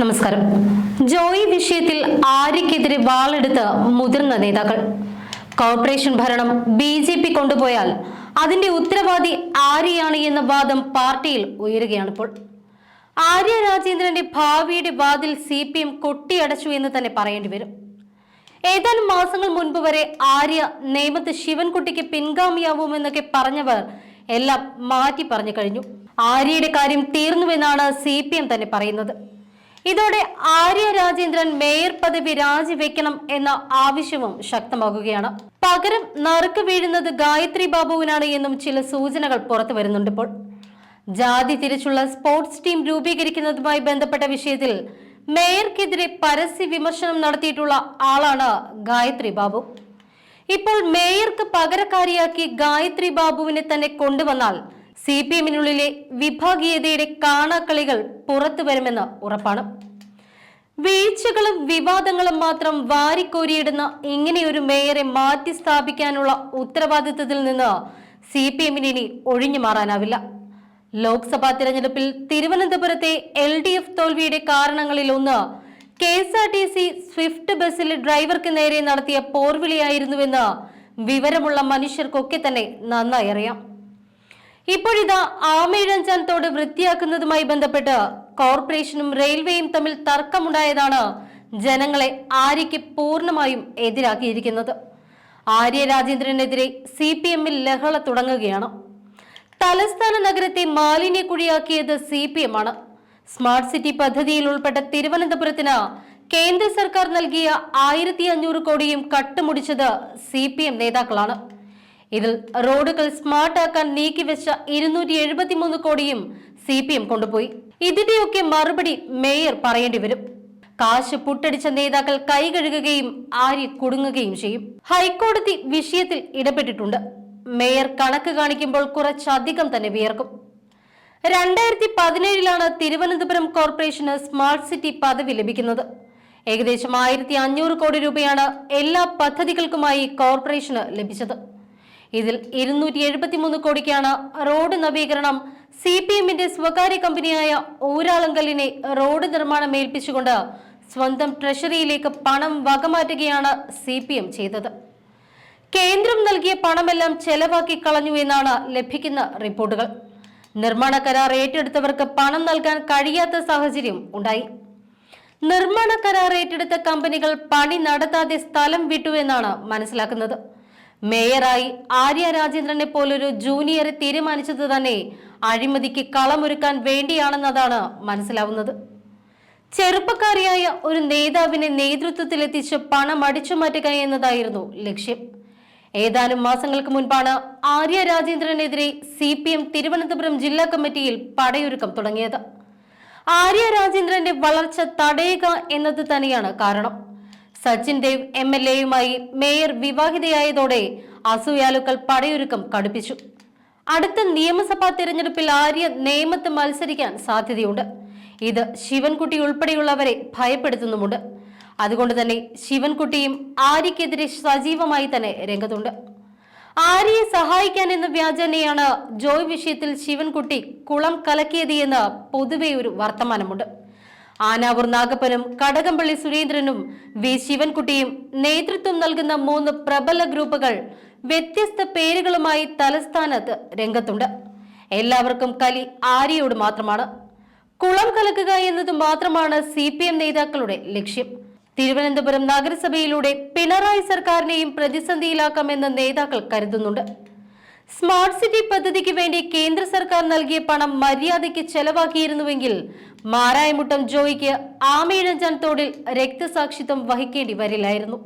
നമസ്കാരം. ജോയി വിഷയത്തിൽ ആര്യക്കെതിരെ വാളെടുത്ത് മുതിർന്ന നേതാക്കൾ. കോർപ്പറേഷൻ ഭരണം ബി ജെ പി കൊണ്ടുപോയാൽ അതിന്റെ ഉത്തരവാദി ആര്യയാണ് എന്ന വാദം പാർട്ടിയിൽ ഉയരുകയാണിപ്പോൾ. ആര്യ രാജേന്ദ്രന്റെ ഭാവിയുടെ വാതിൽ സി പി എം കൊട്ടിയടച്ചു എന്ന് തന്നെ പറയേണ്ടി വരും. ഏതാനും മാസങ്ങൾ മുൻപ് വരെ ആര്യ നേമത്ത് ശിവൻകുട്ടിക്ക് പിൻഗാമിയാവുമെന്നൊക്കെ പറഞ്ഞവർ എല്ലാം മാറ്റി പറഞ്ഞു കഴിഞ്ഞു. ആര്യയുടെ കാര്യം തീർന്നുവെന്നാണ് സി പി എം തന്നെ പറയുന്നത്. ഇതോടെ ആര്യ രാജേന്ദ്രൻ മേയർ പദവി രാജിവെക്കണം എന്ന ആവശ്യവും ശക്തമാകുകയാണ്. പകരം നറുക്ക് വീഴുന്നത് ഗായത്രി ബാബുവിനാണ് എന്നും ചില സൂചനകൾ പുറത്തു വരുന്നുണ്ട് ഇപ്പോൾ. ജാതി തിരിച്ചുള്ള സ്പോർട്സ് ടീം രൂപീകരിക്കുന്നതുമായി ബന്ധപ്പെട്ട വിഷയത്തിൽ മേയർക്കെതിരെ പരസ്യ വിമർശനം നടത്തിയിട്ടുള്ള ആളാണ് ഗായത്രി ബാബു. ഇപ്പോൾ മേയർക്ക് പകരക്കാരിയാക്കി ഗായത്രി ബാബുവിനെ തന്നെ കൊണ്ടുവന്നാൽ സി പി എമ്മിനുള്ളിലെ വിഭാഗീയതയുടെ കാണാക്കളികൾ പുറത്തു വരുമെന്ന് ഉറപ്പാണ്. വീഴ്ചകളും വിവാദങ്ങളും മാത്രം വാരിക്കോരിയിടുന്ന ഇങ്ങനെയൊരു മേയറെ മാറ്റി സ്ഥാപിക്കാനുള്ള ഉത്തരവാദിത്തത്തിൽ നിന്ന് സി പി എമ്മിന് ഇനി ഒഴിഞ്ഞു മാറാനാവില്ല. ലോക്സഭാ തിരഞ്ഞെടുപ്പിൽ തിരുവനന്തപുരത്തെ എൽ ഡി എഫ് തോൽവിയുടെ കാരണങ്ങളിൽ ഒന്ന് K S R T C Swift ബസ്സിലെ ഡ്രൈവർക്ക് നേരെ നടത്തിയ പോർവിളിയായിരുന്നുവെന്ന് വിവരമുള്ള മനുഷ്യർക്കൊക്കെ തന്നെ നന്നായി അറിയാം. ഇപ്പോഴിതാ ആമയിഴഞ്ചാൻ തോട് വൃത്തിയാക്കുന്നതുമായി ബന്ധപ്പെട്ട് കോർപ്പറേഷനും റെയിൽവേയും തമ്മിൽ തർക്കമുണ്ടായതാണ് ജനങ്ങളെ ആര്യയ്ക്ക് പൂർണമായും എതിരാക്കിയിരിക്കുന്നത്. ആര്യ രാജേന്ദ്രനെതിരെ സി പി എമ്മിൽ ലഹള തുടങ്ങുകയാണ്. തലസ്ഥാന നഗരത്തെ മാലിന്യക്കുഴിയാക്കിയത് സി പി എം ആണ് സ്മാർട്ട് സിറ്റി പദ്ധതിയിൽ ഉൾപ്പെട്ട തിരുവനന്തപുരത്തിന് കേന്ദ്ര സർക്കാർ നൽകിയ ആയിരത്തി അഞ്ഞൂറ് കോടിയും കട്ടുമുടിച്ചത് സി പി എം നേതാക്കളാണ്. ഇതിൽ റോഡുകൾ സ്മാർട്ടാക്കാൻ നീക്കിവെച്ച ഇരുന്നൂറ്റി എഴുപത്തിമൂന്ന് കോടിയും സി പി എം കൊണ്ടുപോയി. ഇതിന്റെയൊക്കെ മറുപടി മേയർ പറയേണ്ടി വരും. കാശ് പുട്ടടിച്ച നേതാക്കൾ കൈകഴുകുകയും ആര്യ കുടുങ്ങുകയും ചെയ്യും. ഹൈക്കോടതി വിഷയത്തിൽ ഇടപെട്ടിട്ടുണ്ട്. മേയർ കണക്ക് കാണിക്കുമ്പോൾ കുറച്ചധികം തന്നെ വിയർക്കും. രണ്ടായിരത്തി പതിനേഴിലാണ് തിരുവനന്തപുരം കോർപ്പറേഷന് സ്മാർട്ട് സിറ്റി പദവി ലഭിക്കുന്നത്. ഏകദേശം ആയിരത്തി അഞ്ഞൂറ് കോടി രൂപയാണ് എല്ലാ പദ്ധതികൾക്കുമായി കോർപ്പറേഷന് ലഭിച്ചത്. ഇതിൽ ഇരുന്നൂറ്റി എഴുപത്തിമൂന്ന് കോടിക്കാണ് റോഡ് നവീകരണം. സി പി എമ്മിന്റെ സ്വകാര്യ കമ്പനിയായ ഊരാളങ്കലിനെ റോഡ് നിർമ്മാണം ഏൽപ്പിച്ചുകൊണ്ട് സ്വന്തം ട്രഷറിയിലേക്ക് പണം വകമാറ്റുകയാണ് സി പി എം ചെയ്തത്. കേന്ദ്രം നൽകിയ പണമെല്ലാം ചെലവാക്കി കളഞ്ഞു എന്നാണ് ലഭിക്കുന്ന റിപ്പോർട്ടുകൾ. നിർമ്മാണ കരാർ ഏറ്റെടുത്തവർക്ക് പണം നൽകാൻ കഴിയാത്ത സാഹചര്യം ഉണ്ടായി. നിർമ്മാണ കരാർ ഏറ്റെടുത്ത കമ്പനികൾ പണി നടത്താതെ സ്ഥലം വിട്ടു എന്നാണ് മനസ്സിലാക്കുന്നത്. മേയറായി ആര്യ രാജേന്ദ്രനെ പോലൊരു ജൂനിയറെ തീരുമാനിച്ചത് തന്നെ അഴിമതിക്ക് കളമൊരുക്കാൻ വേണ്ടിയാണെന്നതാണ് മനസ്സിലാവുന്നത്. ചെറുപ്പക്കാരിയായ ഒരു നേതാവിനെ നേതൃത്വത്തിലെത്തിച്ച് പണം അടിച്ചു മാറ്റുക എന്നതായിരുന്നു ലക്ഷ്യം. ഏതാനും മാസങ്ങൾക്ക് മുൻപാണ് ആര്യ രാജേന്ദ്രനെതിരെ സി പി എം തിരുവനന്തപുരം ജില്ലാ കമ്മിറ്റിയിൽ പടയൊരുക്കം തുടങ്ങിയത്. ആര്യ രാജേന്ദ്രന്റെ വളർച്ച തടയുക എന്നത് തന്നെയാണ് കാരണം. സച്ചിൻ ദേവ് എം എൽ എയുമായി മേയർ വിവാഹിതയായതോടെ അസൂയാലുക്കൾ പടയൊരുക്കം കടുപ്പിച്ചു. അടുത്ത നിയമസഭാ തെരഞ്ഞെടുപ്പിൽ ആര്യ നേമത്ത് മത്സരിക്കാൻ സാധ്യതയുണ്ട്. ഇത് ശിവൻകുട്ടി ഉൾപ്പെടെയുള്ളവരെ ഭയപ്പെടുത്തുന്നുമുണ്ട്. അതുകൊണ്ട് തന്നെ ശിവൻകുട്ടിയും ആര്യക്കെതിരെ സജീവമായി തന്നെ രംഗത്തുണ്ട്. ആര്യയെ സഹായിക്കാൻ എന്ന വ്യാജനെയാണ് ജോയ് വിഷയത്തിൽ ശിവൻകുട്ടി കുളം കലക്കിയത് എന്ന് പൊതുവെ ഒരു വർത്തമാനമുണ്ട്. ആനാവൂർ നാഗപ്പനും കടകംപള്ളി സുരേന്ദ്രനും വി. ശിവൻകുട്ടിയും നേതൃത്വം നൽകുന്ന മൂന്ന് പ്രബല ഗ്രൂപ്പുകൾ വ്യത്യസ്ത പേരുകളുമായി തലസ്ഥാനത്ത് രംഗത്തുണ്ട്. എല്ലാവർക്കും കലി ആര്യയോട് മാത്രമാണ്. കുളം കലക്കുക എന്നത് മാത്രമാണ് സി പി എം നേതാക്കളുടെ ലക്ഷ്യം. തിരുവനന്തപുരം നഗരസഭയിലൂടെ പിണറായി സർക്കാരിനെയും പ്രതിസന്ധിയിലാക്കാമെന്ന് നേതാക്കൾ കരുതുന്നുണ്ട്. സ്മാർട്ട് സിറ്റി പദ്ധതിക്ക് വേണ്ടി കേന്ദ്ര സർക്കാർ നൽകിയ പണം മര്യാദയ്ക്ക് ചെലവാക്കിയിരുന്നുവെങ്കിൽ മാരായമുട്ടം ജോയിക്ക് ആമയിഴഞ്ചാൻ തോടിൽ രക്തസാക്ഷിത്വം വഹിക്കേണ്ടി വരില്ലായിരുന്നു.